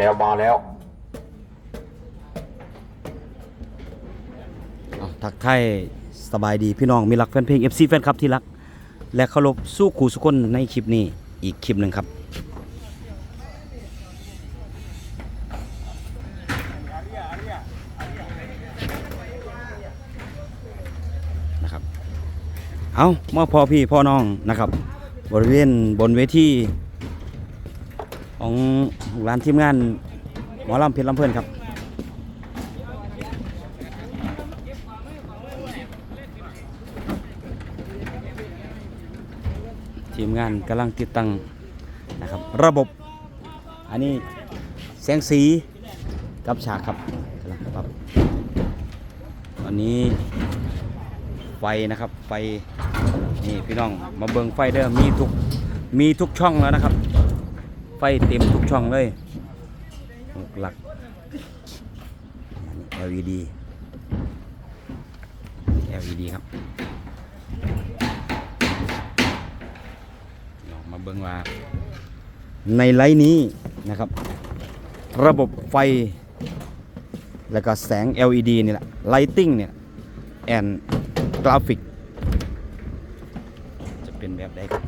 แล้วมาแล้วทักทายสบายดีพี่น้องมีรักแฟนเพลง FC แฟนคลับที่รัก และเคารพสู้ขู่สุคนในคลิปนี้อีกคลิปหนึ่งครับนะครับเอามาพอพี่พ่อน้องนะครับ บริเวณบนเวที ของร้านทีมงานหมอลำเพชรลำเพลินครับทีมงานกำลังติดตั้งนะครับระบบอันนี้แสงสีกับฉากครับกำลังปรับตอนนี้ไฟนะครับไฟนี่พี่น้องมาเบิงไฟเด้อมีทุกมีทุกช่องแล้วนะครับ ไฟเต็มทุกช่องเลยหลัก LED LED ครับลองมาเบิ่งว่า ในไลน์นี้นะครับ ระบบไฟ แล้วก็แสง LED นี่แหละ Lighting เนี่ยแอนกราฟิก จะเป็นแบบใดครับ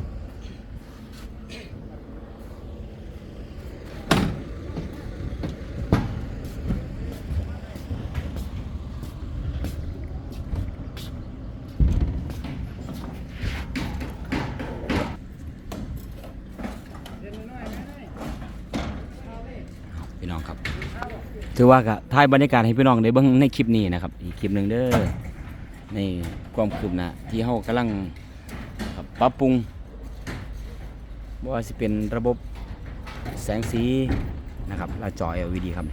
พี่น้องครับ ถือว่ากะถ่ายบรรยากาศให้พี่น้องได้เบิ่งในคลิปนี้นะครับ อีกคลิปหนึ่งเด้อในความคืบหน้าที่เฮากำลังปรับปรุงว่าสิเป็นระบบแสงสีนะครับและจอ LED ครับ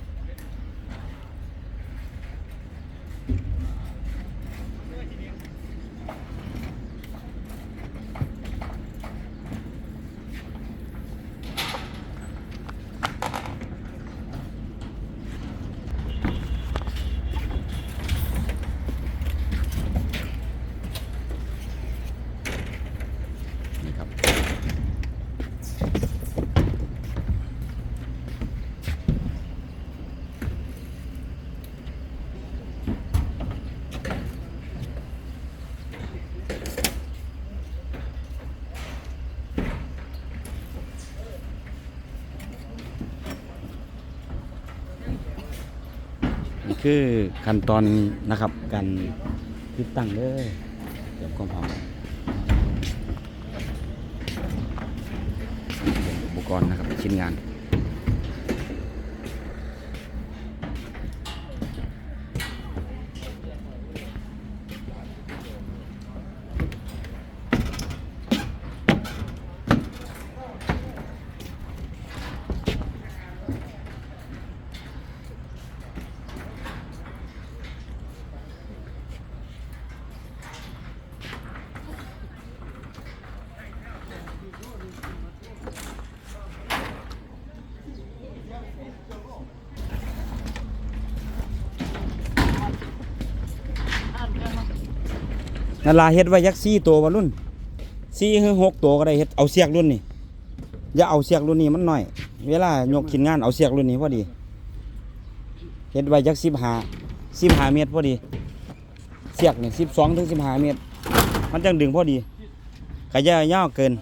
คือขั้นตอนนะครับการติดตั้งเลยเดี๋ยวก็พร้อมอุปกรณ์นะครับชิ้นงาน นาลาเฮ็ดไว้ยักซี่ตัววะรุ่นซี่หรือหกตัวก็ได้เฮ็ดเอาเสียกรุ่นนี่อย่าเอาเสียกรุ่นนี้มันหน่อย เวลายกขินงานเอาเสียกรุ่นนี้พอดีเฮ็ดไว้ยักสิบห้าสิบห้าเมตรพอดี เสียกนี่สิบสองถึงสิบห้าเมตร มันจังดึงพอดีขยายยาวเกิน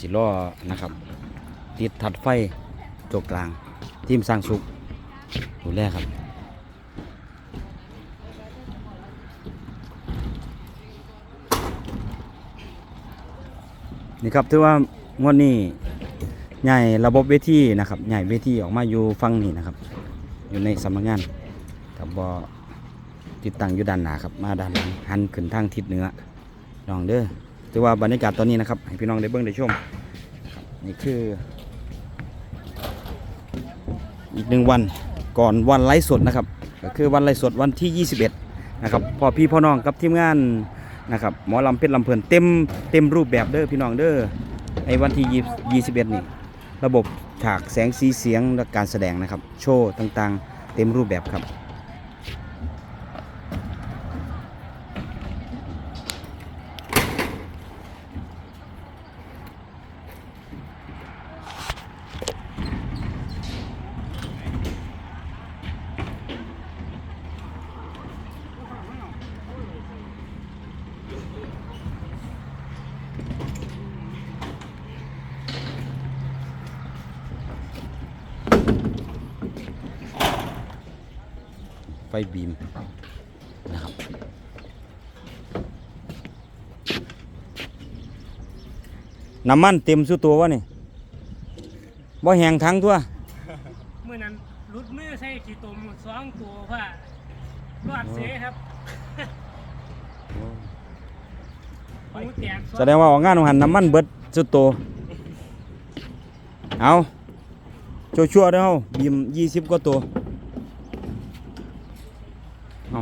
สิล้อนะครับ ติดถัดไฟตัวกลาง ทีมสร้างสุขดูแลครับนี่ครับถือว่างวดนี้ใหญ่ระบบเวทีนะครับใหญ่เวทีออกมาอยู่ฟังนี่นะครับ อยู่ในสำนักงานกับบอติดตั้งอยู่ด้านหนาครับมาด้านหลังหันขึ้นทางทิศเหนือลองเด้อ ถือว่าบรรยากาศตอนนี้นะครับให้พี่น้องได้เบิ่งได้ชมนี่คือ อีกหนึ่งวันก่อนวันไลฟ์สดนะครับก็คือวันไลฟ์สดวันที่ 21นะครับพอพี่พ่อน้องกับทีมงานนะครับหมอลำเพชรลำเพลินเต็มเต็มรูปแบบเด้อพี่น้องเด้อไอ้วันที่ 21 นี่ ระบบฉากแสงสีเสียงและการแสดงนะครับ โชว์ต่างๆ เต็มรูปแบบครับ ไฟบีมนะครับน้ำมันเต็มสุดตัววะนี่บ่แหงทั้งทั่วเมื่อนั้นรุดมือใส่ขี้ตมสองตัวว่ารอดเสียครับหูแตกสอแสดงว่าออกงานของหันน้ำมันเบิดสุดตัวเอา ชัวร์ๆเด้อเฮาบีมยี่สิบกว่าตัวเอา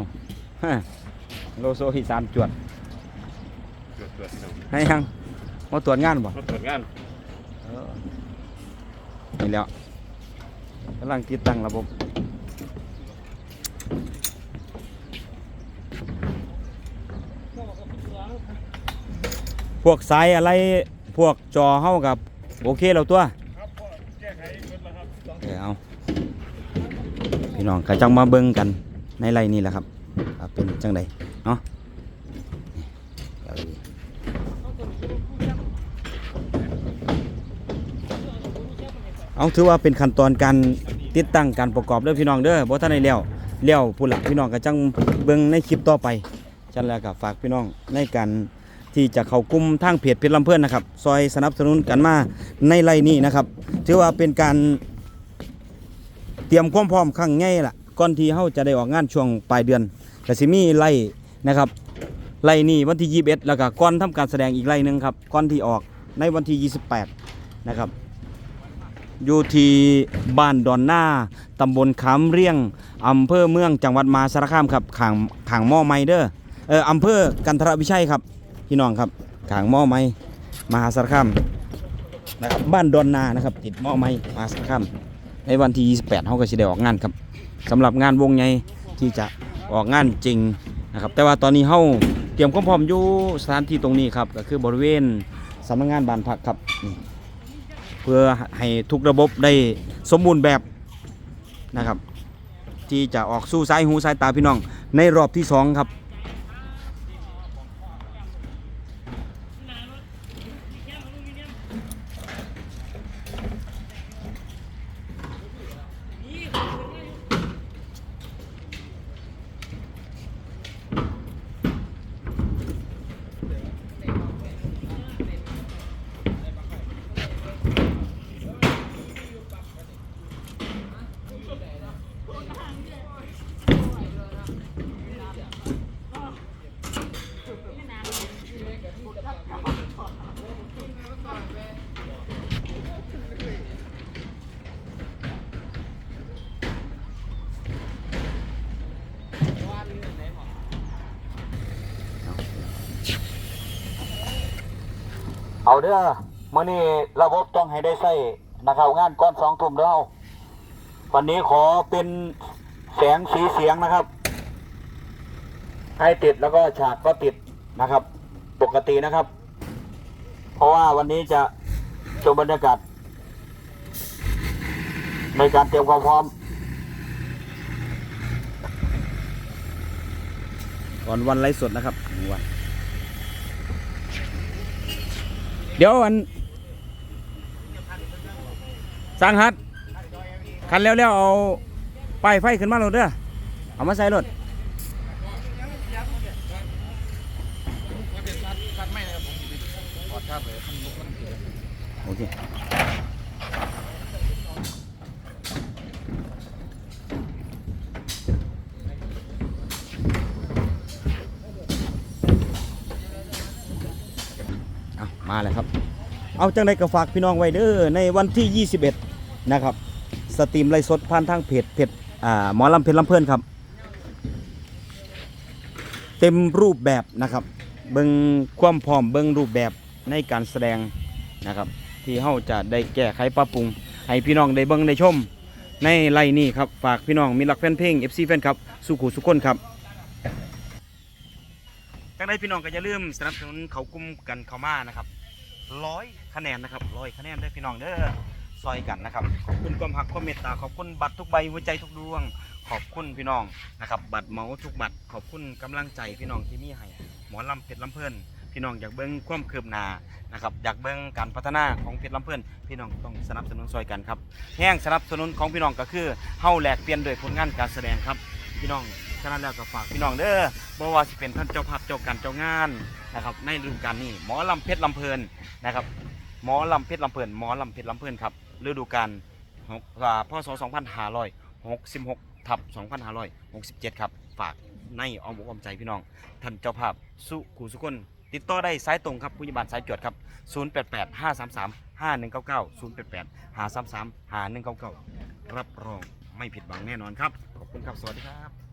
ฮะโลโซอีสานจวดเกิดเกิดพี่น้องให้ยังมาตรวจงานบ่มาตรวจงานนี่แล้วกำลังติดตั้งระบบพวกสายอะไรพวกจอเฮากับโอเคแล้วตัว ครับพ่อแก้ไขเกิดแล้วครับ เออเอาพี่ น้องก็จังมาเบิ่งกันในไรนี่แหละครับเป็นจังใดเนาะเอาถือว่าเป็นขั้นตอนการติดตั้งการประกอบเด้อพี่น้องเด้อบ่ทันได้แล้วแล้วพุ่นละพี่น้องก็จังเบิ่งในคลิปต่อไปฉันแล้วก็ฝากพี่น้องในการที่จะเข้ากุ่มทางเพจเพชรลำเพื่อนนะครับ ซอยสนับสนุนกันมาในไรนี้นะครับ ถือว่าเป็นการ เตรียมความพร้อมครั้งใหญ่ละก่อนที่เฮาจะได้ออกงานช่วงปลายเดือนก็สิมีไล่นะครับไล่นี่วันที่21แล้วก็ก่อนทำการแสดงอีกไล่หนึงครับก่อนที่ออกในวันที่ 28 นะครับอยู่ที่บ้านดอนหน้าตำบลขามเรียงอำเภอเมืองจังหวัดมหาสารคามครับขางขางหม้อไม้เด้อเอออำเภอกันทรวิชัยครับพี่น้องครับขางหม้อไม้มหาสารคามนะครับบ้านดอนนานะครับติดหม้อไม้มหาสารคาม ในวันที่ 28เขาก็จะได้ออกงานครับสำหรับงานวงใหญ่ที่จะออกงานจริงนะครับแต่ว่าตอนนี้เขาเตรียมความพร้อมอยู่สถานที่ตรงนี้ครับก็คือบริเวณสำนักงานบ้านพักครับเพื่อให้ทุกระบบได้สมบูรณ์แบบนะครับ ที่จะออกสู่สายหูสายตาพี่น้อง ในรอบที่สองครับ เอาเด้อมื่อนี้ระบบต้องให้ได้ใส่นะครับงานก้อนสองทุ่มเด้อเอาวันนี้ขอเป็นแสงสีเสียงนะครับ ให้ติดแล้วก็ฉากก็ติดนะครับ ปกตินะครับ เพราะว่าวันนี้จะชมบรรยากาศในการเตรียมความพร้อมก่อนวันไลฟ์สดนะครับวัน เดี๋ยวอันสร้างฮัดคันแล้วแล้วเอาไปไฟขึ้นมาเราเด้อเอามาใส่รถโอเค เอามาเลยครับ เอาจังไดก็ฝากพี่น้องไว้เด้อในวันที่ 21 นะครับ สตรีมไลฟ์สดผ่านทางเพจเพจอ่าหมอลำเพจลำเพื่อนครับ เต็มรูปแบบนะครับ เบิงความพร้อมเบิงรูปแบบในการแสดงนะครับ ที่เฮาจะได้แก้ไขปรับปรุง ให้พี่น้องได้เบิงได้ชม ในไลน์นี้ครับ ฝากพี่น้องมีรักแฟนเพลง FC แฟนครับ สุขุสุขคนครับ จังได้พี่น้องก็อย่าลืมสนับสนุนเขากลุ่มกันเข้ามานะครับร้อยคะแนนนะครับร้อยคะแนนเด้พี่น้องเด้อซอยกันนะครับขอบคุณความหักความเมตตาขอบคุณบัตรทุกใบหัวใจทุกดวง ขอบคุณพี่น้องนะครับ บัตรเมาทุกบัตรขอบคุณกำลังใจพี่น้องที่มีให้หมอลำเพชรลำเพลินพี่น้องอยากเบิ้งความคืบหน้านะครับอยากเบิ้งการพัฒนาของเพชรลำเพลินพี่น้องต้องสนับสนุนซอยกันครับแห้งสนับสนุนของพี่น้องก็คือเฮาแหลกเปลี่ยนโดวยผลงานการแสดงครับพี่น้อง ฉะนั้นแล้วก็ฝากพี่น้องเด้อบ่ว่าสิเป็นท่านเจ้าภาพเจ้าการเจ้างานนะครับในฤดูกาลนี้หมอลำเพชรลำเพลินนะครับหมอลำเพชรลำเพลินหมอลำเพชรลำเพลินครับฤดูกาลหกอ่าพศ2566ทับ2567 ครับ ฝากในอ้อมอกอ้อมใจพี่น้อง ท่านเจ้าภาพสุขูสุคนติดต่อได้สายตรงครับผู้ใหญ่บ้านสายจวดครับ 088 533 5199 088 533 5199 รับรองไม่ผิดหวังแน่นอนครับ ขอบคุณครับ สวัสดีครับ